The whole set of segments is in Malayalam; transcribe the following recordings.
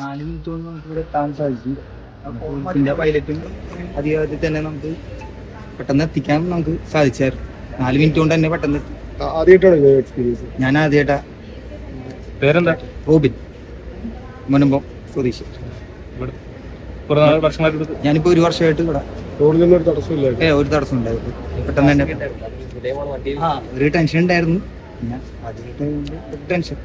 നാല് മിനിറ്റ് കൊണ്ട് നമുക്ക് ഇവിടെ എത്താൻ സാധിച്ചു. പിന്നെ പൈലറ്റും അധികാരത്തിൽ തന്നെ നമുക്ക് പെട്ടെന്ന് എത്തിക്കാൻ നമുക്ക് സാധിച്ചായിരുന്നു. നാല് മിനിറ്റ് കൊണ്ട് തന്നെ പെട്ടെന്ന് എത്തി. ആദ്യമായിട്ടാണ് എക്സ്പീരിയൻസ് ഞാൻ ആദ്യമായിട്ടാ. പേരെന്താ? റോബിൻ. മുനമ്പം സ്വദേശി. ഞാനിപ്പോ ഒരു വർഷമായിട്ട് ഇവിടെ. ഒരു തടസ്സമില്ല ഏ ഒരു തടസ്സം ഉണ്ടായിരുന്നു. പെട്ടെന്ന് തന്നെ. ആ ഒരു ടെൻഷൻ ഉണ്ടായിരുന്നു. ഞാൻ ആദ്യമായിട്ട് ടെൻഷൻ.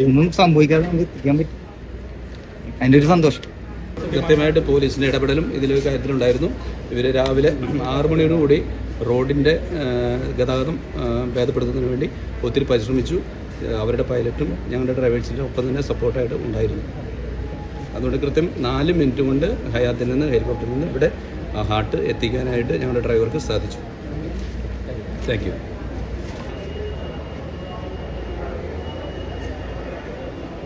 ഒന്നും സംഭവിക്കാതെ നമുക്ക് എത്തിക്കാൻ പറ്റും. അതിന്റെ ഒരു സന്തോഷം. കൃത്യമായിട്ട് പോലീസിന്റെ ഇടപെടലും ഇതിലൊരു കാര്യത്തിലുണ്ടായിരുന്നു. ഇവർ രാവിലെ ആറു മണിയോടുകൂടി റോഡിന്റെ ഗതാഗതം ഭേദപ്പെടുത്തുന്നതിന് വേണ്ടി ഒത്തിരി പരിശ്രമിച്ചു. അവരുടെ പൈലറ്റും ഞങ്ങളുടെ ഡ്രൈവേഴ്സിന്റെ ഒപ്പം തന്നെ സപ്പോർട്ടായിട്ട് ഉണ്ടായിരുന്നു. അതുകൊണ്ട് കൃത്യം നാല് മിനിറ്റ് കൊണ്ട് ഹയാത്തിൽ നിന്ന് ഹെലികോപ്റ്ററിൽ നിന്ന് ഇവിടെ ഹാർട്ട് എത്തിക്കാനായിട്ട് ഞങ്ങളുടെ ഡ്രൈവർക്ക് സാധിച്ചു. Thank you.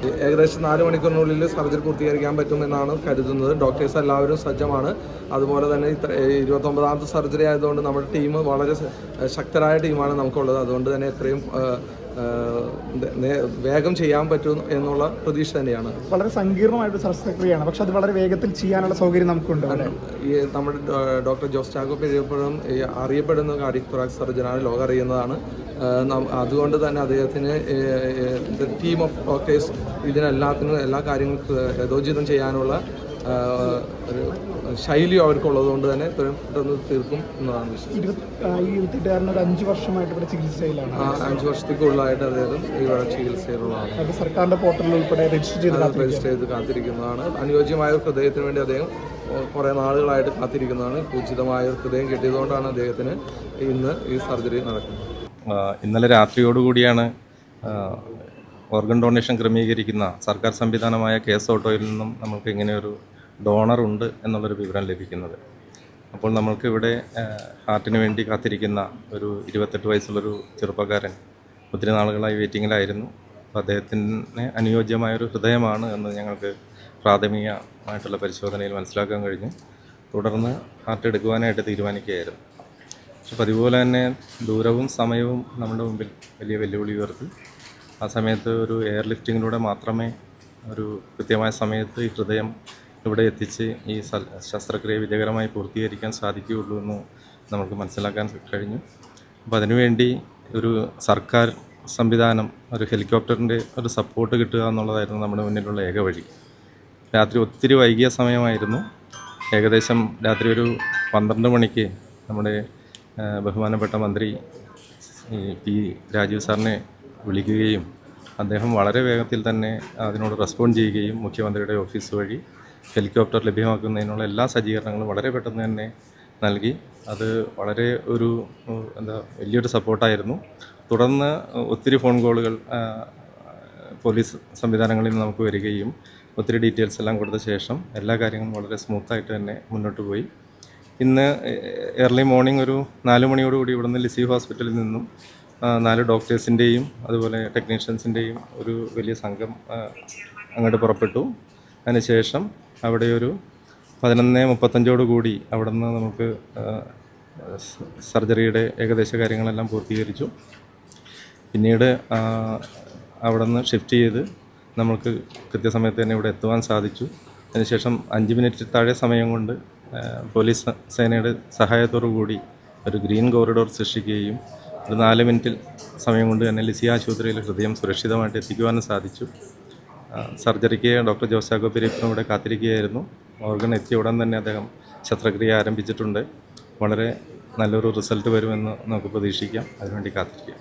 ഏകദേശം നാല് മണിക്കൂറിനുള്ളിൽ സർജറി പൂർത്തീകരിക്കാൻ പറ്റുമെന്നാണ് കരുതുന്നത്. ഡോക്ടേഴ്സ് എല്ലാവരും സജ്ജമാണ്. അതുപോലെ തന്നെ ഇത്ര ഇരുപത്തൊമ്പതാമത്തെ സർജറി ആയതുകൊണ്ട് നമ്മുടെ ടീം വളരെ ശക്തരായ ടീമാണ് നമുക്കുള്ളത്. അതുകൊണ്ട് തന്നെ എത്രയും വേഗം ചെയ്യാൻ പറ്റും എന്നുള്ള പ്രതീക്ഷ തന്നെയാണ്. വളരെ സങ്കീർണമായിട്ട് ശസ്ത്രക്രിയയാണ്. പക്ഷെ അത് വളരെ വേഗത്തിൽ ചെയ്യാനുള്ള സൗകര്യം നമുക്കുണ്ട് ഈ നമ്മുടെ ഡോക്ടർ ജോസ് ചാക്കോ പെരിയപ്പോഴും അറിയപ്പെടുന്ന കാർഡിക് തൊറാക്സ് സർജനാണ് ലോകം അറിയുന്നതാണ്. അതുകൊണ്ട് തന്നെ അദ്ദേഹത്തിന് ടീം ഓഫ് ഡോക്ടേഴ്സ് ഇതിനെല്ലാത്തിനും എല്ലാ കാര്യങ്ങൾക്കും യഥോചിതം ചെയ്യാനുള്ള ഒരു ശൈലി അവർക്കുള്ളത് കൊണ്ട് തന്നെ ഇത്രയും പെട്ടെന്ന് തീർക്കും എന്നതാണ് വിശ്വസിക്കുന്നത്. ഒരു അഞ്ച് വർഷമായിട്ട് ഇവിടെ ചികിത്സയിലാണ് ആ അഞ്ച് വർഷത്തേക്കുള്ളിലായിട്ട് അദ്ദേഹം ഇവിടെ ചികിത്സയിലുള്ളതാണ് സർക്കാരിന്റെ പോർട്ടലിൽ ഉൾപ്പെടെ രജിസ്റ്റർ ചെയ്ത് രജിസ്റ്റർ ചെയ്ത് കാത്തിരിക്കുന്നതാണ്. അനുയോജ്യമായ ഹൃദയത്തിന് വേണ്ടി അദ്ദേഹം കുറേ നാളുകളായിട്ട് കാത്തിരിക്കുന്നതാണ്. ഉചിതമായ ഹൃദയം കിട്ടിയതുകൊണ്ടാണ് അദ്ദേഹത്തിന് ഇന്ന് ഈ സർജറി നടക്കുന്നത്. ഇന്നലെ രാത്രിയോടുകൂടിയാണ് കൂടിയാണ് ഓർഗൻ ഡൊണേഷൻ ക്രമീകരിക്കുന്ന സർക്കാർ സംവിധാനമായ കേസ് ഓട്ടോയിൽ നിന്നും നമുക്ക് ഇങ്ങനെ ഉണ്ട് എന്നുള്ളൊരു വിവരം ലഭിക്കുന്നത്. അപ്പോൾ നമ്മൾക്ക് ഇവിടെ ഹാർട്ടിന് വേണ്ടി കാത്തിരിക്കുന്ന ഒരു ഇരുപത്തെട്ട് വയസ്സുള്ളൊരു ചെറുപ്പക്കാരൻ ഒത്തിരി നാളുകളായി വെയിറ്റിങ്ങിലായിരുന്നു. അപ്പോൾ അദ്ദേഹത്തിന് അനുയോജ്യമായൊരു ഹൃദയമാണ് എന്ന് ഞങ്ങൾക്ക് പ്രാഥമികമായിട്ടുള്ള പരിശോധനയിൽ മനസ്സിലാക്കാൻ കഴിഞ്ഞു. തുടർന്ന് ഹാർട്ട് എടുക്കുവാനായിട്ട് തീരുമാനിക്കുകയായിരുന്നു. പക്ഷെ അതുപോലെ തന്നെ ദൂരവും സമയവും നമ്മുടെ മുമ്പിൽ വലിയ വെല്ലുവിളി ഉയർത്തി. ആ സമയത്ത് ഒരു എയർ ലിഫ്റ്റിങ്ങിലൂടെ മാത്രമേ ഒരു കൃത്യമായ സമയത്ത് ഈ ഹൃദയം ഇവിടെ എത്തിച്ച് ഈ ശസ്ത്രക്രിയ വിജയകരമായി പൂർത്തീകരിക്കാൻ സാധിക്കുകയുള്ളൂ എന്ന് നമുക്ക് മനസ്സിലാക്കാൻ കഴിഞ്ഞു. അപ്പോൾ അതിനുവേണ്ടി ഒരു സർക്കാർ സംവിധാനം ഒരു ഹെലികോപ്റ്ററിന്റെ ഒരു സപ്പോർട്ട് കിട്ടുക എന്നുള്ളതായിരുന്നു നമ്മുടെ മുന്നിലുള്ള ഏക വഴി. രാത്രി ഒത്തിരി വൈകിയ സമയമായിരുന്നു. ഏകദേശം രാത്രി ഒരു പന്ത്രണ്ട് മണിക്ക് നമ്മുടെ ബഹുമാനപ്പെട്ട മന്ത്രി പി രാജീവ് സാറിനെ വിളിക്കുകയും അദ്ദേഹം വളരെ വേഗത്തിൽ തന്നെ അതിനോട് റെസ്പോണ്ട് ചെയ്യുകയും മുഖ്യമന്ത്രിയുടെ ഓഫീസ് വഴി ഹെലികോപ്റ്റർ ലഭ്യമാക്കുന്നതിനുള്ള എല്ലാ സജ്ജീകരണങ്ങളും വളരെ പെട്ടെന്ന് തന്നെ നൽകി. അത് വളരെ ഒരു എന്താ വലിയൊരു സപ്പോർട്ടായിരുന്നു. തുടർന്ന് ഒത്തിരി ഫോൺ കോളുകൾ പോലീസ് സംവിധാനങ്ങളിൽ നിന്ന് നമുക്ക് വരികയും ഒത്തിരി ഡീറ്റെയിൽസ് എല്ലാം കൊടുത്ത ശേഷം എല്ലാ കാര്യങ്ങളും വളരെ സ്മൂത്തായിട്ട് തന്നെ മുന്നോട്ട് പോയി. ഇന്ന് ഏർലി മോർണിംഗ് ഒരു നാല് മണിയോടുകൂടി ഇവിടുന്ന് ലിസി ഹോസ്പിറ്റലിൽ നിന്നും നാല് ഡോക്ടേഴ്സിന്റെയും അതുപോലെ ടെക്നീഷ്യൻസിന്റെയും ഒരു വലിയ സംഘം അങ്ങോട്ട് പുറപ്പെട്ടു. അതിനുശേഷം അവിടെ ഒരു പതിനൊന്ന് മുപ്പത്തഞ്ചോട് കൂടി അവിടെ നിന്ന് നമുക്ക് സർജറിയുടെ ഏകദേശ കാര്യങ്ങളെല്ലാം പൂർത്തീകരിച്ചു. പിന്നീട് അവിടെ നിന്ന് ഷിഫ്റ്റ് ചെയ്ത് നമുക്ക് കൃത്യസമയത്ത് തന്നെ ഇവിടെ എത്തുവാൻ സാധിച്ചു. അതിനുശേഷം അഞ്ച് മിനിറ്റ് താഴെ സമയം കൊണ്ട് പോലീസ് സേനയുടെ സഹായത്തോടു കൂടി ഒരു ഗ്രീൻ കോറിഡോർ സൃഷ്ടിക്കുകയും ഒരു നാല് മിനിറ്റിൽ സമയം കൊണ്ട് തന്നെ ലിസി ആശുപത്രിയിൽ ഹൃദയം സുരക്ഷിതമായിട്ട് എത്തിക്കുവാനും സാധിച്ചു. സർജറിക്ക് ഡോക്ടർ ജോസാക്കോ പെരീപ്പിനും ഇവിടെ കാത്തിരിക്കുകയായിരുന്നു. ഓർഗൻ എത്തിയ ഉടൻ തന്നെ അദ്ദേഹം ശസ്ത്രക്രിയ ആരംഭിച്ചിട്ടുണ്ട്. വളരെ നല്ലൊരു റിസൾട്ട് വരുമെന്ന് നമുക്ക് പ്രതീക്ഷിക്കാം. അതിനുവേണ്ടി കാത്തിരിക്കാം.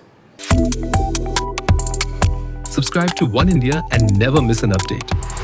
Subscribe to One India and never miss an update.